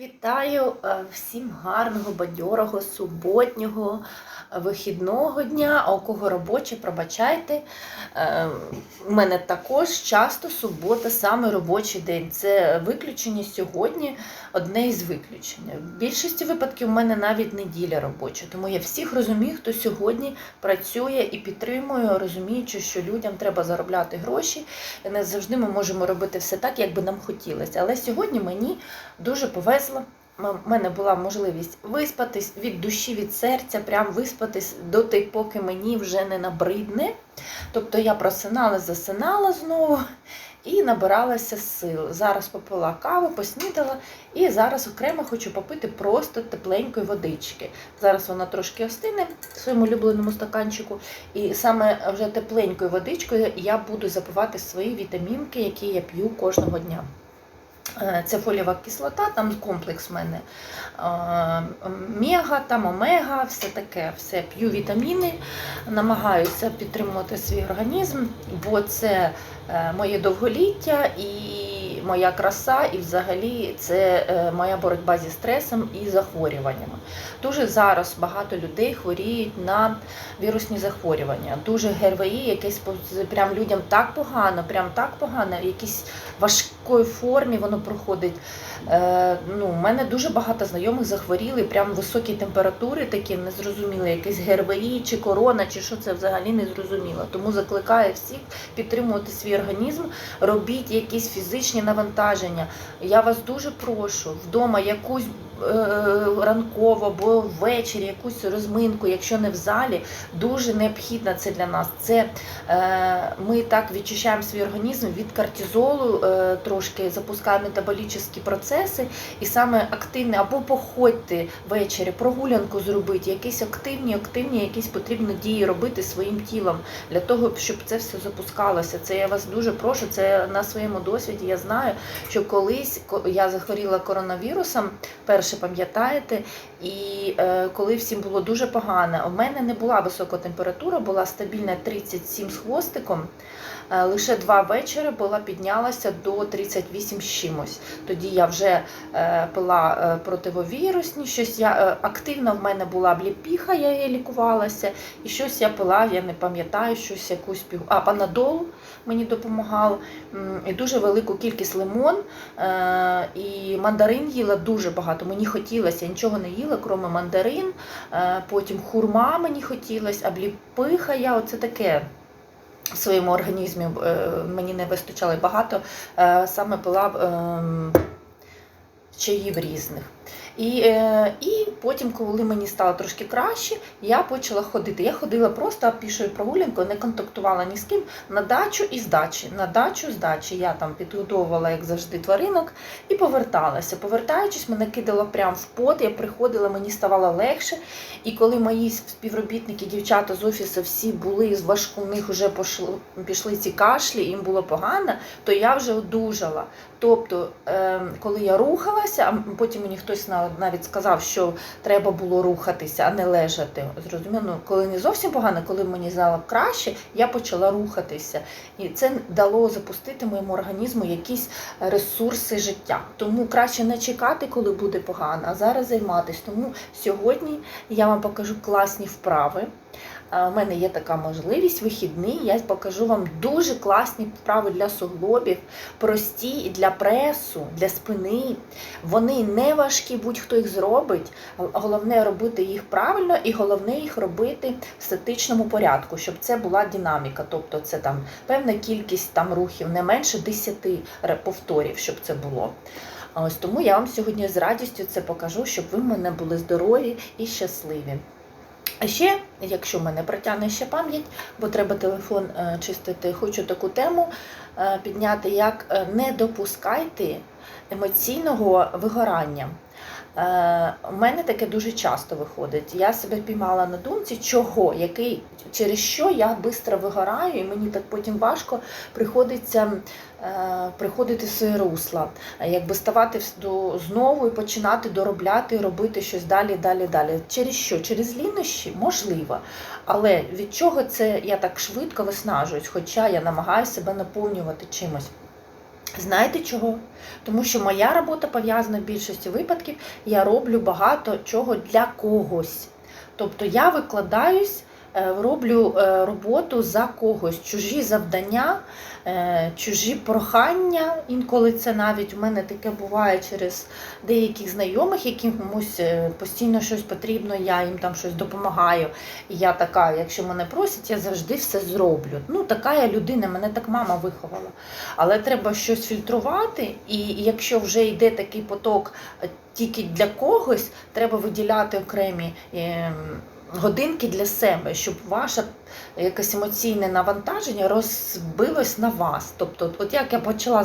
Вітаю е, всім гарного, бадьорого, суботнього, е, вихідного дня, а у кого робоче, пробачайте. Е, У мене також часто субота, саме робочий день. Це виключення сьогодні, одне із виключень. В більшості випадків у мене навіть неділя робоча, тому я всіх розумію, хто сьогодні працює і підтримує, розуміючи, що людям треба заробляти гроші. Не завжди ми можемо робити все так, як би нам хотілося. Але сьогодні мені дуже повезло. У мене була можливість виспатись від душі, від серця, прям виспатись до тих, поки мені вже не набридне. Тобто я просинала, засинала знову і набиралася сил. Зараз попила каву, поснідала, і зараз окремо хочу попити просто тепленької водички. Зараз вона трошки остине в своєму улюбленому стаканчику. І саме вже тепленькою водичкою я буду запивати свої вітамінки, які я п'ю кожного дня. Е, Це фолієва кислота, там комплекс в мене. Е, мега, там омега, все таке, все п'ю вітаміни, намагаюся підтримувати свій організм, бо це е, моє довголіття і моя краса, і взагалі це е, моя боротьба зі стресом і захворюваннями. Дуже зараз багато людей хворіють на вірусні захворювання. Дуже ГРВІ, якесь прям людям так погано, прям так погано, в якійсь важкої формі воно проходить. Е, ну, у мене дуже багато знайомих захворіли, прям високі температури, такі незрозумілі, якесь ГРВІ чи корона, чи що це взагалі не зрозуміло. Тому закликаю всіх підтримувати свій організм, робіть якісь фізичні навантаження. Я вас дуже прошу вдома якусь ранково або ввечері якусь розминку, якщо не в залі, дуже необхідно це для нас. Це е, ми так відчищаємо свій організм від кортизолу, е, трошки запускаємо метаболічні процеси, і саме активне або походьте ввечері, прогулянку зробити, якісь активні, активні, якісь потрібні дії робити своїм тілом для того, щоб це все запускалося. Це я вас дуже прошу. Це на своєму досвіді. Я знаю, що колись я захворіла коронавірусом, перше пам'ятаєте, і е, коли всім було дуже погано. У мене не була висока температура, була стабільна 37 з хвостиком. Е, Лише два вечора була піднялася до 38 з чимось. Тоді я вже е, пила е, противовірусні, щось я е, активно в мене була бліпіха, я її лікувалася, і щось я пила, я не пам'ятаю, щось якусь пігу. А панадол мені допомагав. І дуже велику кількість лимон е, і мандарин їла дуже багато. Мені хотілося, нічого не їла, крім мандарин. Е, Потім хурма мені хотілося, а бліпиха я оце таке. В своєму організмі е, мені не вистачало багато, е, саме пила ем, чаїв різних. І, і потім, коли мені стало трошки краще, я почала ходити. Я ходила просто пішою прогулянкою, не контактувала ні з ким на дачу і з дачі. На дачу з дачі я там підгодовувала, як завжди, тваринок і поверталася. Повертаючись, мене кидало прямо в пот, я приходила, мені ставало легше. І коли мої співробітники, дівчата з офісу, всі були з важку, них вже пішли, пішли ці кашлі, їм було погано, то я вже одужала. Тобто, е, коли я рухалася, а потім мені хтось навіть сказав, що треба було рухатися, а не лежати. Зрозуміло, ну, коли не зовсім погано, коли мені стало краще, я почала рухатися. І це дало запустити моєму організму якісь ресурси життя. Тому краще не чекати, коли буде погано, а зараз займатися. Тому сьогодні я вам покажу класні вправи. У мене є така можливість, вихідний. Я покажу вам дуже класні вправи для суглобів, прості для пресу, для спини. Вони не важкі, будь-хто їх зробить. Головне робити їх правильно і головне їх робити в статичному порядку, щоб це була динаміка. Тобто це там певна кількість там рухів, не менше 10 повторів, щоб це було. Ось тому я вам сьогодні з радістю це покажу, щоб ви в мене були здорові і щасливі. А ще, якщо мене протягне ще пам'ять, бо треба телефон е, чистити, хочу таку тему е, підняти, як е, не допускайте емоційного вигорання. Е, У мене таке дуже часто виходить. Я себе піймала на думці, чого, який, через що я швидко вигораю, і мені так потім важко приходиться е, приходити своє русло, Е, якби ставати знову і починати доробляти, робити щось далі, далі, далі. Через що? Через лінощі? Можливо. Але від чого це я так швидко виснажуюсь, хоча я намагаюся себе наповнювати чимось. Знаєте чого? Тому що моя робота пов'язана в більшості випадків, я роблю багато чого для когось. Тобто я викладаюсь, роблю е, роботу за когось, чужі завдання, е, чужі прохання. Інколи це навіть у мене таке буває через деяких знайомих, яким комусь е, постійно щось потрібно, я їм там щось допомагаю. І я така, якщо мене просять, я завжди все зроблю. Ну, така я людина, мене так мама виховала. Але треба щось фільтрувати, і якщо вже йде такий поток е, тільки для когось, треба виділяти окремі. Годинки для себе, щоб ваше якесь емоційне навантаження розбилось на вас. Тобто, от як я почала зараз